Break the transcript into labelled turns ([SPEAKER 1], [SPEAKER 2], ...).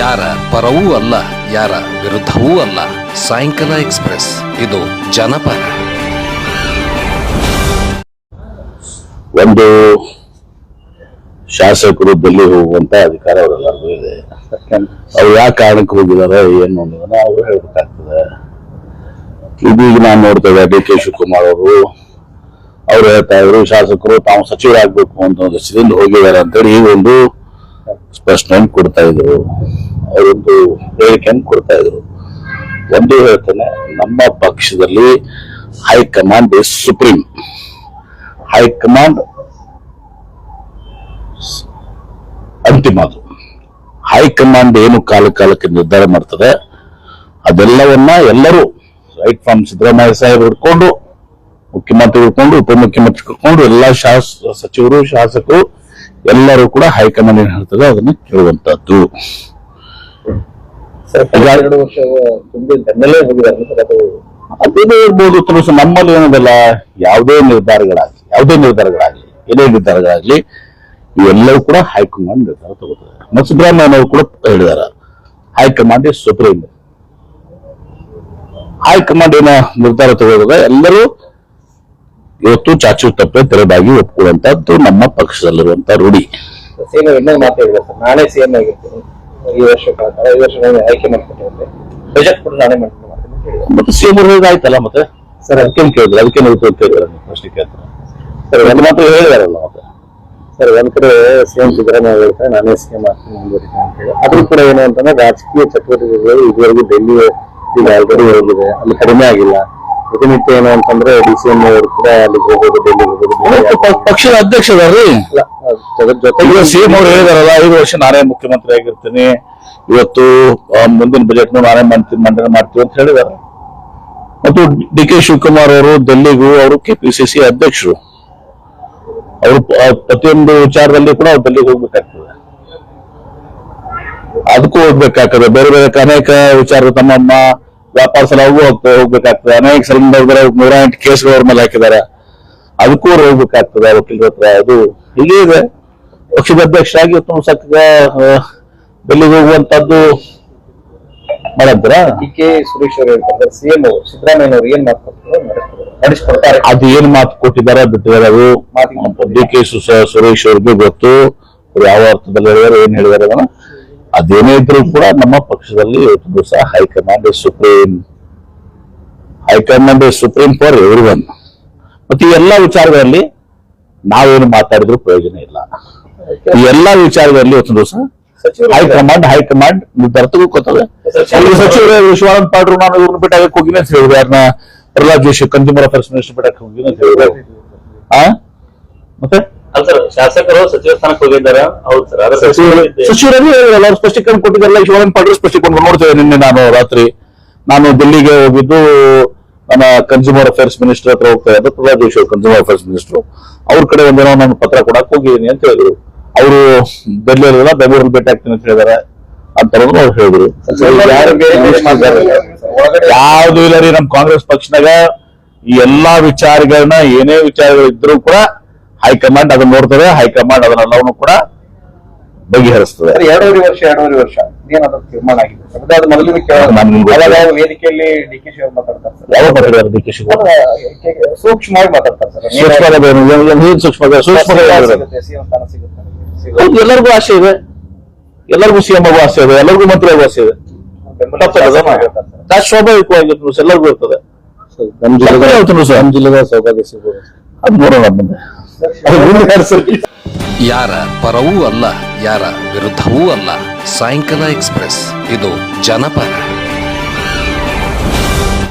[SPEAKER 1] ಯಾರ ಪರವೂ ಅಲ್ಲ, ಯಾರ ವಿರುದ್ಧವೂ ಅಲ್ಲ. ಸಾಯಂಕಾಲ ಎಕ್ಸ್ಪ್ರೆಸ್, ಇದು ಜನಪರ.
[SPEAKER 2] ಒಂದು ಶಾಸಕರು ಡೆಲ್ಲಿ ಹೋಗುವಂತ ಅಧಿಕಾರ ಅವರೆಲ್ಲರಿಗೂ ಇದೆ. ಅವ್ರು ಯಾವ ಕಾರಣಕ್ಕೆ ಹೋಗಿದಾರೆ ಏನು ಅನ್ನೋದನ್ನ ಅವ್ರು ಹೇಳ್ಬೇಕಾಗ್ತದೆ. ಇದೀಗ ನಾನು ನೋಡ್ತೇವೆ, ಡಿ ಕೆ ಶಿವಕುಮಾರ್ ಅವರು. ಅವ್ರು ಹೇಳ್ತಾ ಇದ್ರು, ಶಾಸಕರು ತಾವು ಸಚಿವರಾಗಬೇಕು ಅಂತ ಒಂದು ದೃಷ್ಟಿಯಿಂದ ಹೋಗಿದ್ದಾರೆ ಅಂತೇಳಿ ಈ ಒಂದು ಸ್ಪಷ್ಟನೆ ಕೊಡ್ತಾ ಇದ್ರು. ಅವರೊಂದು ಹೇಳಿಕೆಯನ್ನು ಕೊಡ್ತಾ ಇದ್ರು. ಒಂದು ಹೇಳ್ತೇನೆ, ನಮ್ಮ ಪಕ್ಷದಲ್ಲಿ ಹೈಕಮಾಂಡ್ ಇಸ್ ಸುಪ್ರೀಂ ಹೈಕಮಾಂಡ್ ಅಂತಿಮ ಅದು. ಹೈಕಮಾಂಡ್ ಏನು ಕಾಲ ಕಾಲಕ್ಕೆ ನಿರ್ಧಾರ ಮಾಡ್ತದೆ, ಅದೆಲ್ಲವನ್ನ ಎಲ್ಲರೂ ರೈಟ್ ಫಾರ್ಮ್ ಸಿದ್ದರಾಮಯ್ಯ ಸಾಹೇಬ್ ಹಿಡ್ಕೊಂಡು ಮುಖ್ಯಮಂತ್ರಿ ಹಿಡ್ಕೊಂಡು, ಉಪಮುಖ್ಯಮಂತ್ರಿ ಹಿಡ್ಕೊಂಡು, ಎಲ್ಲಾ ಶಾಸ, ಸಚಿವರು, ಶಾಸಕರು ಎಲ್ಲರೂ ಕೂಡ ಹೈಕಮಾಂಡ್ ಏನ್ ಹೇಳ್ತದೆ, ಅದನ್ನ ಕೇಳುವಂತದ್ದು
[SPEAKER 3] ಎರಡು ವರ್ಷ ತುಂಬಿ ಬೆನ್ನಲ್ಲೇ ಹೋಗಿದ್ದಾರೆ ಅದು
[SPEAKER 2] ಅದೇನೇ ಇರ್ಬೋದು ತುಂಬ ನಮ್ಮಲ್ಲಿ ಏನದಲ್ಲ ಯಾವುದೇ ನಿರ್ಧಾರಗಳಾಗ್ಲಿ ಯಾವುದೇ ನಿರ್ಧಾರಗಳಾಗ್ಲಿ ಏನೇ ನಿರ್ಧಾರಗಳಾಗ್ಲಿ ಇವೆಲ್ಲವೂ ಕೂಡ ಹೈಕಮಾಂಡ್ ನಿರ್ಧಾರ ತಗೋತಾರೆ ಮತ್ತು ಸಿದ್ದರಾಮಯ್ಯನವರು ಕೂಡ ಹೇಳಿದಾರ high command is supreme. High command ಏನ ನಿರ್ಧಾರ ತಗೋದಾಗ ಎಲ್ಲರೂ ಇವತ್ತು ಚಾಚು ತಪ್ಪೆ ತೆರೆದಾಗಿ ಒಪ್ಕೊಳ್ಳುವಂತದ್ದು ನಮ್ಮ ಪಕ್ಷದಲ್ಲಿರುವಂತ ರೂಢಿ.
[SPEAKER 3] ನಾನೇ ಸಿಎಂ ಆಗಿರ್ತೀನಿ. ಈ ವರ್ಷ ಕಾಲ ಐದು ವರ್ಷ ನಾನು ಆಯ್ಕೆ ಮಾಡ್ಕೊಟ್ಟಿದ್ದೆ ಬಜೆಟ್ ಕೂಡ ನಾನೇ ಮಾಡ್ಕೊಂಡು.
[SPEAKER 2] ಮತ್ತೆ ಸಿಎಂ ಆಯ್ತಲ್ಲ ಮತ್ತೆ? ಸರ್ ಅದಕ್ಕೇನು ಕೇಳಿದ್ರೆ ಅದಕ್ಕೇನು ಉತ್ತರ ಪ್ರಶ್ನೆ ಕೇಳ್ತಾರೆ. ಸರ್ ಒಂದು ಮಾತ್ರ ಹೇಳಿದಾರಲ್ಲ ಮತ್ತೆ?
[SPEAKER 3] ಸರ್ ಒಂದ್ ಕಡೆ ಸಿಎಂ ಸಿದ್ದರಾಮಯ್ಯ ಹೇಳ್ತಾರೆ ನಾನೇ ಸಿಎಂ ಆಗ್ತೀನಿ ಮುಂದುವರಿತೀನಿ ಅಂತ ಹೇಳಿ. ಅದ್ರ ಕೂಡ ಏನು ಅಂತಂದ್ರೆ ರಾಜಕೀಯ ಚಟುವಟಿಕೆಗಳು ಇದುವರೆಗೂ ಡೆಲ್ಲಿ ಈಗ ಆಲ್ರೆಡಿ ಹೋಗಿದೆ ಅಲ್ಲಿ ಕಡಿಮೆ ಆಗಿಲ್ಲ. ಪ್ರತಿನಿತ್ಯ ಏನು ಅಂತಂದ್ರೆ ಡಿ ಸಿ ಎಂ ಅವರು ಕೂಡ ಅಲ್ಲಿಗೆ ಹೋಗೋದು ಡೆಲ್ಲಿಗೆ ಹೋಗೋದು
[SPEAKER 2] ಪಕ್ಷದ ಅಧ್ಯಕ್ಷ
[SPEAKER 3] ಅದ್ರ ಜೊತೆಗೆ
[SPEAKER 2] ಸಿಎಂ ಅವ್ರು ಹೇಳಿದಾರಲ್ಲ ಐದು ವರ್ಷ ನಾನೇ ಮುಖ್ಯಮಂತ್ರಿ ಆಗಿರ್ತೀನಿ ಇವತ್ತು ಮುಂದಿನ ಬಜೆಟ್ ನಾನೇ ಮಂತ್ರಿ ಮಂಡನೆ ಮಾಡ್ತೀವಿ ಅಂತ ಹೇಳಿದಾರೆ. ಮತ್ತು ಡಿ ಕೆ ಶಿವಕುಮಾರ್ ಅವರು ದಲ್ಲಿಗೂ ಅವರು ಕೆಪಿಸಿಸಿ ಅಧ್ಯಕ್ಷರು. ಅವರು ಪ್ರತಿಯೊಂದು ವಿಚಾರದಲ್ಲಿ ಕೂಡ ಅವ್ರು ದಲ್ಲಿಗೆ ಹೋಗ್ಬೇಕಾಗ್ತದೆ. ಅದಕ್ಕೂ ಹೋಗ್ಬೇಕಾಗ್ತದೆ. ಬೇರೆ ಬೇರೆ ಅನೇಕ ವಿಚಾರ ತಮ್ಮಮ್ಮ ವ್ಯಾಪಾರ ಸಲುವಾಗೂ ಹೋಗ್ತಾ ಹೋಗ್ಬೇಕಾಗ್ತದೆ. ಅನೇಕ ಸಲ ನೂರ ಎಂಟು ಕೇಸ್ಗಳು ಅವ್ರ ಮೇಲೆ ಹಾಕಿದ್ದಾರೆ. ಅದಕ್ಕೂ ಅವ್ರು ಹೋಗ್ಬೇಕಾಗ್ತದೆ ವಕೀಲರ ಹತ್ರ. ಅದು ಹೀಗೆ ಇದೆ. ಪಕ್ಷದ ಅಧ್ಯಕ್ಷರಾಗಿ ಉತ್ತಮ ಸಕ್ಕ ಡೆಲ್ಲಿಗೆ ಹೋಗುವಂತದ್ದು ಮಾಡಿದ್ರ
[SPEAKER 3] ಡಿ ಕೆ ಸುರೇಶ್ ಅವರು ಹೇಳ್ತಾರೆ ಸಿಎಂ ಸಿದ್ದರಾಮಯ್ಯ ಅವರು ಏನ್ ಮಾತಾಡ್ತಾರೆ ನಡೆಸ್ಕೊಡ್ತಾರೆ.
[SPEAKER 2] ಅದು ಏನ್ ಮಾತು ಕೊಟ್ಟಿದ್ದಾರೆ ಬಿಟ್ಟಿದ್ದಾರೆ ಅದು? ಡಿ ಕೆ ಸುರೇಶ್ ಅವ್ರಿಗೂ ಗೊತ್ತು. ಅವ್ರು ಯಾವ ಅರ್ಥದಲ್ಲಿ ಹೇಳಿದಾರೆ ಏನ್ ಹೇಳಿದಾರೆ ಅದನ್ನ ಅದೇನೇ ಇದ್ರೂ ಕೂಡ ನಮ್ಮ ಪಕ್ಷದಲ್ಲಿ ಇವತ್ತು ದಿವಸ high command supreme high command supreme for everyone ಮತ್ತೆ ಈ ಎಲ್ಲಾ ವಿಚಾರಗಳಲ್ಲಿ ನಾವೇನು ಮಾತಾಡಿದ್ರು ಪ್ರಯೋಜನ ಇಲ್ಲ. ಈ ಎಲ್ಲಾ ವಿಚಾರದಲ್ಲಿ ಇವತ್ತು ದಿವಸ ಹೈಕಮಾಂಡ್ ಹೈಕಮಾಂಡ್ ನಿರ್ಧಾರ ತಗೋಕೋತವೆ ಅಲ್ಲಿ ಸಚಿವರು ವಿಶ್ವನಾಥ್ ಪಾಟ್ರು ನಾನು ಇವ್ರನ್ನ ಬಿಟ್ಟಾಗ ಹೋಗಿನಿ ಅಂತ ಹೇಳಿದ್ರು. ಯಾರನ್ನ Prahlad Joshi consumer affairs minister ಬಿಟ್ಟಾಗ ಹೋಗಿನಿ ಅಂತ ಹೇಳಿದ್ರು. ಆ? ಮತ್ತೆ?
[SPEAKER 4] ಶಾಸಕರು ಸಚಿವ ಸ್ಥಾನಕ್ಕೆ ಹೋಗಿದ್ದಾರೆ? ಹೌದು ಸರ್
[SPEAKER 2] ಸಚಿವರಲ್ಲಿ ಎಲ್ಲರೂ ಸ್ಪಷ್ಟೀಕರಣ ಕೊಟ್ಟಿದ್ದಾರಲ್ಲ ಶಿವಾನಂದ ಪಾಟೀಲ್ ಸ್ಪಷ್ಟೀಕರಣ ನೋಡ್ತೇವೆ. ನಿನ್ನೆ ನಾನು ರಾತ್ರಿ ನಾನು ದಿಲ್ಲಿಗೆ ಹೋಗಿದ್ದು ನನ್ನ ಕನ್ಸ್ಯೂಮರ್ ಅಫೇರ್ಸ್ ಮಿನಿಸ್ಟರ್ ಹತ್ರ ಹೋಗ್ತಾ ಇದ್ದೆ ಪ್ರಹ್ಲಾದ್ ಜೋಶಿ ಅವರು ಕನ್ಸ್ಯೂಮರ್ ಅಫೇರ್ಸ್ ಮಿನಿಸ್ಟರ್ ಅವ್ರ ಕಡೆ ಒಂದೇನೋ ನಾನು ಪತ್ರ ಕೊಡಕ್ ಹೋಗಿದ್ದೀನಿ ಅಂತ ಹೇಳಿದ್ರು. ಅವರು ಬೆಂಗಳೂರಲ್ಲ ಬೆಂಗಳೂರಲ್ಲಿ ಭೇಟಿ ಆಗ್ತೀನಿ ಅಂತ ಹೇಳಿದಾರೆ. ಅಂತ ಅವ್ರು ಹೇಳಿದ್ರು. ಯಾವ್ದು ಇಲ್ಲ ರೀ ನಮ್ ಕಾಂಗ್ರೆಸ್ ಪಕ್ಷನಾಗ ಈ ಎಲ್ಲಾ ವಿಚಾರಗಳನ್ನ ಏನೇ ವಿಚಾರಗಳು ಇದ್ರೂ ಕೂಡ ಹೈಕಮಾಂಡ್ ಅದನ್ನ ನೋಡ್ತದೆ ಹೈಕಮಾಂಡ್ ಅದನ್ನೆಲ್ಲವನ್ನು ಕೂಡ ಬಗೆಹರಿಸ್ತದೆ.
[SPEAKER 3] ಎರಡೂವರೆ ವರ್ಷ ಎರಡೂವರೆ ವರ್ಷ. ತೀರ್ಮಾನ ಆಗಿದೆ? ವೇದಿಕೆಯಲ್ಲಿ ಡಿ ಕೆ ಶಿವರ್ ಮಾತಾಡ್ತಾರೆ
[SPEAKER 2] ಯಾವ ಮಾತಾಡಿದಾರೆ ಡಿ ಕೆ ಶಿವಕುಮಾರ್
[SPEAKER 3] ಸೂಕ್ಷ್ಮವಾಗಿ ಮಾತಾಡ್ತಾರೆ
[SPEAKER 2] ಸೂಕ್ಷ್ಮ ಸೂಕ್ಷ್ಮ
[SPEAKER 3] ಸಿಗುತ್ತೆ ಸಿಗುತ್ತೆ.
[SPEAKER 2] ಹೌದು, ಎಲ್ಲರಿಗೂ ಆಸೆ ಇದೆ. ಎಲ್ಲರಿಗೂ ಸಿಎಂ ಆಗುವ ಆಸೆ ಇದೆ ಎಲ್ಲರಿಗೂ ಮಂತ್ರಿ ಆಗುವ ಆಸೆ ಇದೆ. ಸ್ವಾಭಾವಿಕವಾಗಿ. ಎಲ್ಲರಿಗೂ ಇರ್ತದೆ.
[SPEAKER 3] ನಮ್ಮ
[SPEAKER 2] ಜಿಲ್ಲೆಗೆ ಸರ್.
[SPEAKER 3] ನಮ್ಮ ಜಿಲ್ಲೆಗೆ ಸೌಭಾಗ್ಯ ಸಿಗ್ಬೋದು.
[SPEAKER 2] ಅದು ನೋಡೋಣ ಮುಂದೆ. ಅದು ಮುಂದೆ ಕಾಣಿಸ್ತದೆ.
[SPEAKER 1] ಯಾರ ಪರವೂ ಅಲ್ಲ ಯಾರ ವಿರುದ್ಧವೂ ಅಲ್ಲ. ಸಾಯಂಕಾಲ ಎಕ್ಸ್ಪ್ರೆಸ್. ಇದು ಜನಪರ.